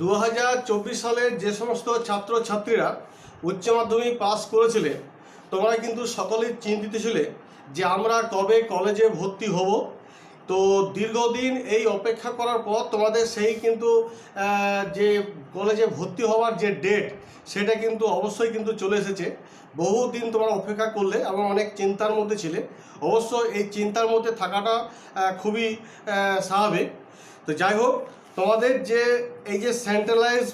দু হাজার চব্বিশ সালের যে সমস্ত ছাত্রছাত্রীরা উচ্চ মাধ্যমিক পাস করেছিলে, তোমরা কিন্তু সকলেই চিন্তিত ছিলে যে আমরা কবে কলেজে ভর্তি হব। তো দীর্ঘদিন এই অপেক্ষা করার পর তোমাদের সেই কিন্তু যে কলেজে ভর্তি হওয়ার যে ডেট সেটা কিন্তু অবশ্যই কিন্তু চলে এসেছে। বহুদিন তোমরা অপেক্ষা করলে এবং অনেক চিন্তার মধ্যে ছিলে। অবশ্য এই চিন্তার মধ্যে থাকাটা খুবই স্বাভাবিক। তো যাই হোক তোমাদের যে এই যে সেন্ট্রালাইজ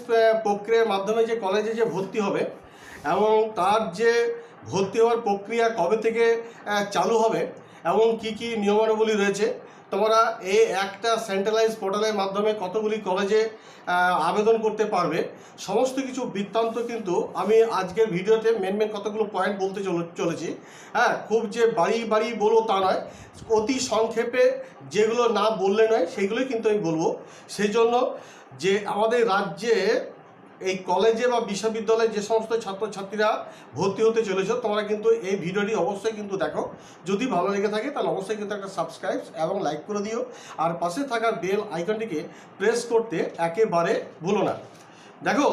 প্রক্রিয়ার মাধ্যমে যে কলেজে যে ভর্তি হবে এবং তার যে ভর্তি হওয়ার প্রক্রিয়া কবে থেকে চালু হবে এবং কি কি নিয়মাবলী রয়েছে? তোমরা এই একটা সেন্ট্রালাইজ পোর্টালের মাধ্যমে কতগুলি কলেজে আবেদন করতে পারবে। সমস্ত কিছু বৃত্তান্ত কিন্তু আমি আজকের ভিডিওতে মেন মেন কতগুলো পয়েন্ট বলতে চলে- চলেছি। হ্যাঁ খুব যে বাড়ি বাড়ি বলব তা নয়। অতি সংক্ষেপে যেগুলো না বললে নয় সেগুলোই কিন্তু আমি বলব। সেই জন্য যে আমাদের রাজ্যে এই কলেজে বা বিশ্ববিদ্যালয়ে যে সমস্ত ছাত্রছাত্রীরা ভর্তি হতে চলেছে, তোমরা কিন্তু এই ভিডিওটি অবশ্যই কিন্তু দেখো। যদি ভালো লেগে থাকে, তাহলে অবশ্যই কিন্তু একটা সাবস্ক্রাইব এবং লাইক করে দিও। আর পাশে থাকা বেল আইকনটিকে প্রেস করতে একেবারে ভুলো না। দেখো,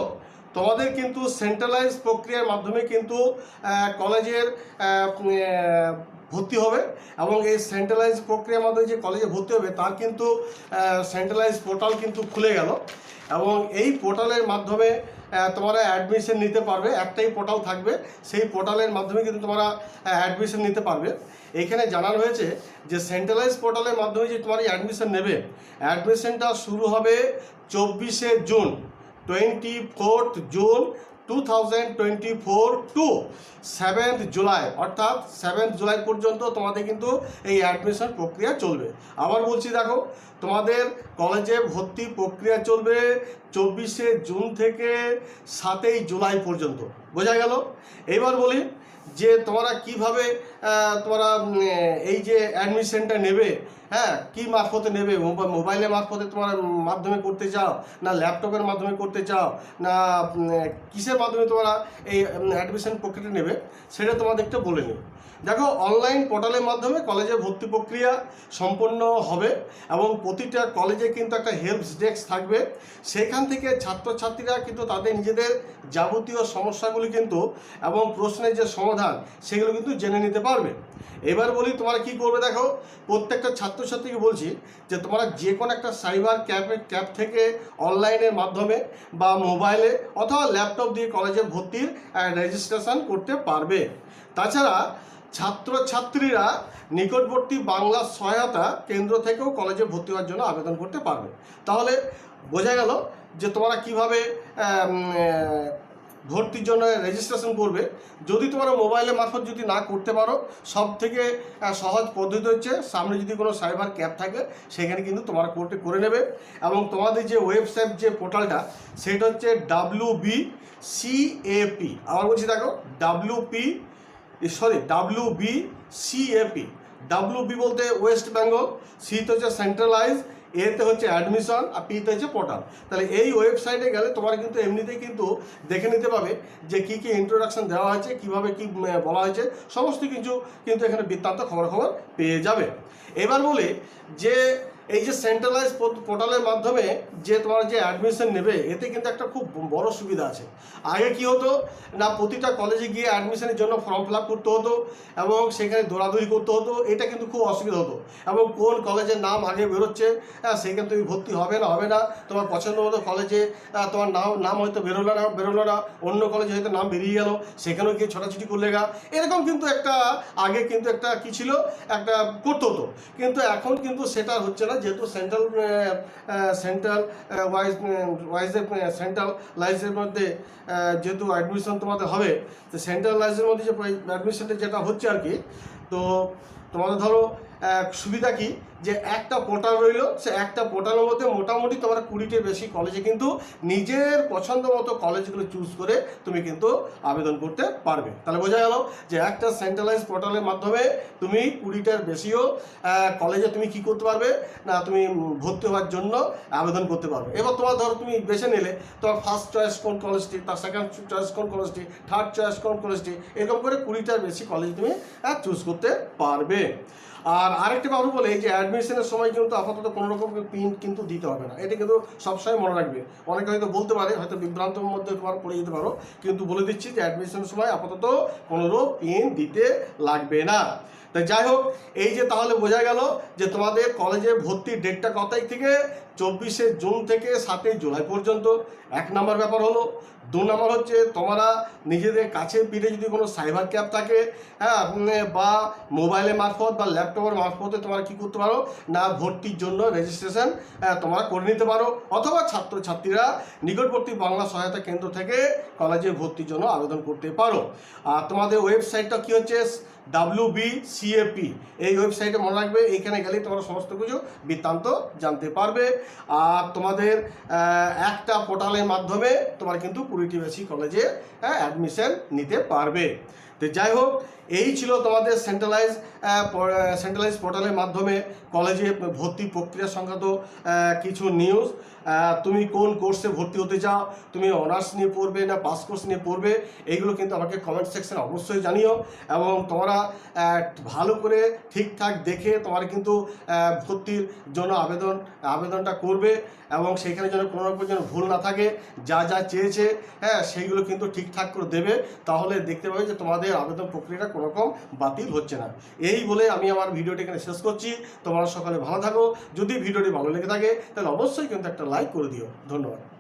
তোমাদের কিন্তু সেন্ট্রালাইজ প্রক্রিয়ার মাধ্যমে কিন্তু কলেজের ভর্তি হবে এবং এই সেন্ট্রালাইজ প্রক্রিয়ার মাধ্যমে যে কলেজে ভর্তি হবে, তার কিন্তু সেন্ট্রালাইজ পোর্টাল কিন্তু খুলে গেল। এবং এই পোর্টালের মাধ্যমে তোমরা অ্যাডমিশন নিতে পারবে। একটাই পোর্টাল থাকবে। সেই পোর্টালের মাধ্যমে কিন্তু তোমরা অ্যাডমিশন নিতে পারবে। এখানে জানানো হয়েছে যে সেন্ট্রালাইজ পোর্টালের মাধ্যমে যে তোমার অ্যাডমিশন নেবে অ্যাডমিশনটা শুরু হবে চব্বিশে June twenty fourth June two thousand twenty four to seventh July অর্থাৎ সেভেন্থ জুলাই পর্যন্ত তোমাদের কিন্তু এই অ্যাডমিশন প্রক্রিয়া চলবে। আবার বলছি দেখো, তোমাদের কলেজে ভর্তি প্রক্রিয়া চলবে চব্বিশে জুন থেকে সাতই জুলাই পর্যন্ত। বোঝা গেল? এবার বলি যে তোমরা কীভাবে তোমরা এই যে অ্যাডমিশনটা নেবে হ্যাঁ কি মারফতে নেবে? মোবা- মোবাইলের মারফতে তোমার মাধ্যমে করতে চাও? না ল্যাপটপের মাধ্যমে করতে চাও? না কিসের মাধ্যমে তোমরা এই অ্যাডমিশন প্রক্রিয়াটা নেবে? সেটা তোমাদের একটু বলে নিই। দেখো অনলাইন পোর্টালের মাধ্যমে কলেজে ভর্তি প্রক্রিয়া সম্পন্ন হবে এবং প্রতিটা কলেজে কিন্তু একটা হেল্প ডেস্ক থাকবে। সেখান থেকে ছাত্রছাত্রীরা কিন্তু তাদের নিজেদের যাবতীয় সমস্যাগুলি কিন্তু এবং প্রশ্নের যে সমাধান, সেগুলো কিন্তু জেনে নিতে পারবে। এবার বলি, তোমরা কি করবে দেখো, প্রত্যেকটা ছাত্রছাত্রীকে বলছি যে, তোমরা যে কোনো একটা সাইবার ক্যাবে ক্যাব থেকে অনলাইনের মাধ্যমে বা মোবাইলে অথবা ল্যাপটপ দিয়ে কলেজে ভর্তির রেজিস্ট্রেশন করতে পারবে। তাছাড়া ছাত্রছাত্রীরা নিকটবর্তী বাংলা সহায়তা কেন্দ্র থেকেও কলেজে ভর্তি হওয়ার জন্য আবেদন করতে পারবে। তাহলে বোঝা গেল যে তোমরা কীভাবে ভর্তির জন্য রেজিস্ট্রেশন করবে। যদি তোমরা মোবাইলের মারফত যদি না করতে পারো সব থেকে সহজ পদ্ধতি হচ্ছে সামনে যদি কোনো সাইবার ক্যাব থাকে, সেখানে কিন্তু তোমরা কোর্টে করে নেবে। এবং তোমাদের যে ওয়েবসাইট যে পোর্টালটা সেটা হচ্ছে ডাব্লিউ বি সিএপি আবার বলছি দেখো W P sorry W B CAP W B বলতে ওয়েস্ট বেঙ্গল সিতে হচ্ছে সেন্ট্রালাইজ এতে হচ্ছে অ্যাডমিশন আর পিতে হচ্ছে পোর্টাল তাহলে এই ওয়েবসাইটে গেলে তোমার কিন্তু এমনিতেই কিন্তু দেখে নিতে পাবে যে কী কী ইন্ট্রোডাকশন দেওয়া হয়েছে, কীভাবে কী বলা হয়েছে, সমস্ত কিছু কিন্তু এখানে বৃত্তান্ত খবর খবর পেয়ে যাবে। এবার বলি যে এই যে সেন্ট্রালাইজ পোর্টালের মাধ্যমে যে তোমার যে অ্যাডমিশন নেবে এতে কিন্তু একটা খুব বড় সুবিধা আছে। আগে কি হতো? না প্রতিটা কলেজে গিয়ে অ্যাডমিশনের জন্য ফর্ম ফিল করতে হতো এবং সেখানে দৌড়াদৌড়ি করতে হতো। এটা কিন্তু খুব অসুবিধা হতো। এবং কোন কলেজের নাম আগে বেরোচ্ছে হ্যাঁ, সেখানে তুমি ভর্তি হবে না হবে না। তোমার পছন্দ মতো কলেজে তোমার নাম নাম হয়তো বেরোলো না বেরোলো না। অন্য কলেজে হয়তো নাম বেরিয়ে গেল সেখানেও গিয়ে ছোটাছুটি করলে গা। এরকম কিন্তু একটা আগে কিন্তু একটা কি ছিল? একটা করতে হতো। কিন্তু এখন কিন্তু সেটা হচ্ছে না। যেহেতু সেন্ট্রাল সেন্ট্রাল ওয়াইজ ওয়াইজের সেন্ট্রাল লাইসের মধ্যে যেহেতু অ্যাডমিশন তোমাদের হবে, তো সেন্ট্রাল লাইসের মধ্যে যে অ্যাডমিশনটা যেটা হচ্ছে আর কি, তো তোমাদের ধরো সুবিধা কি? যে একটা পোর্টাল রইল, সে একটা পোর্টালের মধ্যে মোটামুটি তোমার কুড়িটির বেশি কলেজে কিন্তু নিজের পছন্দ মতো কলেজগুলো চুজ করে তুমি কিন্তু আবেদন করতে পারবে। তাহলে বোঝা গেল যে একটা সেন্ট্রালাইজ পোর্টালের মাধ্যমে তুমি কুড়িটার বেশিও কলেজে তুমি কি করতে পারবে? না, তুমি ভর্তি হওয়ার জন্য আবেদন করতে পারবে। এবার তোমার ধরো তুমি বেছে নিলে, তোমার ফার্স্ট চয়েস কোন কলেজটি তার সেকেন্ড চয়েস কোন কলেজটি থার্ড চয়েস কোন কলেজটি এরকম করে কুড়িটার বেশি কলেজ তুমি চুজ করতে পারবে। আর আরেকটি কথা বলে যে অ্যাডমিশনের সময় কিন্তু আপাতত কোনো রকম পিন কিন্তু দিতে হবে না। এটা কিন্তু সবসময় মনে রাখবে। অনেকে হয়তো বলতে পারে, হয়তো বিভ্রান্তের মধ্যে তোমার পড়ে যেতে পারো, কিন্তু বলে দিচ্ছি যে অ্যাডমিশনের সময় আপাতত কোনো পিন দিতে লাগবে না। তাই যাই হোক, এই যে তাহলে বোঝা গেল যে তোমাদের কলেজে ভর্তির ডেটটা কত তারিখ থেকে? চব্বিশে জুন থেকে সাতই জুলাই পর্যন্ত। এক নম্বর ব্যাপার হলো, দু নম্বর হচ্ছে তোমরা নিজেদের কাছে পিঠে যদি কোনো সাইবার ক্যাব থাকে হ্যাঁ বা মোবাইলের মারফত বা ল্যাপটপের মারফতে তোমরা কি করতে পারো? না, ভর্তির জন্য রেজিস্ট্রেশন তোমরা করে নিতে পারো। অথবা ছাত্রছাত্রীরা নিকটবর্তী বাংলা সহায়তা কেন্দ্র থেকে কলেজে ভর্তির জন্য আবেদন করতে পারো। আর তোমাদের ওয়েবসাইটটা কি হচ্ছে? ডাব্লিউ বি সিএপি এই ওয়েবসাইটে মনে রাখবে, এইখানে গেলেই তোমরা সমস্ত কিছু বৃত্তান্ত জানতে পারবে। আর তোমাদের একটা পোর্টালের মাধ্যমে তোমার কিন্তু কুড়িটি বেশি কলেজে অ্যাডমিশন নিতে পারবে। তো যাই হোক, এই ছিল তোমাদের সেন্ট্রালাইজ সেন্ট্রালাইজ পোর্টালের মাধ্যমে কলেজে ভর্তি প্রক্রিয়া সংক্রান্ত কিছু নিউজ তুমি কোন কোর্সে ভর্তি হতে চাও, তুমি অনার্স নিয়ে পড়বে না পাস কোর্স নিয়ে পড়বে, এইগুলো কিন্তু আমাকে কমেন্ট সেকশনে অবশ্যই জানিও। এবং তোমরা ভালো করে ঠিকঠাক দেখে তোমার কিন্তু ভর্তির জন্য আবেদন, আবেদনটা করবে এবং সেখানে যেন কোনো রকম যেন ভুল না থাকে, যা যা চেয়েছে হ্যাঁ সেইগুলো কিন্তু ঠিকঠাক করে দেবে। তাহলে দেখতে পাবে যে তোমাদের আবেদন প্রক্রিয়াটা কোনো রকম বাতিল হচ্ছে না। এই বলে আমি আমার ভিডিওটি এখানে শেষ করছি। তোমার সকালে ভালো থাকো। যদি ভিডিওটি ভালো লেগে থাকে, তাহলে অবশ্যই কিন্তু একটা লাইক করে দিও। ধন্যবাদ।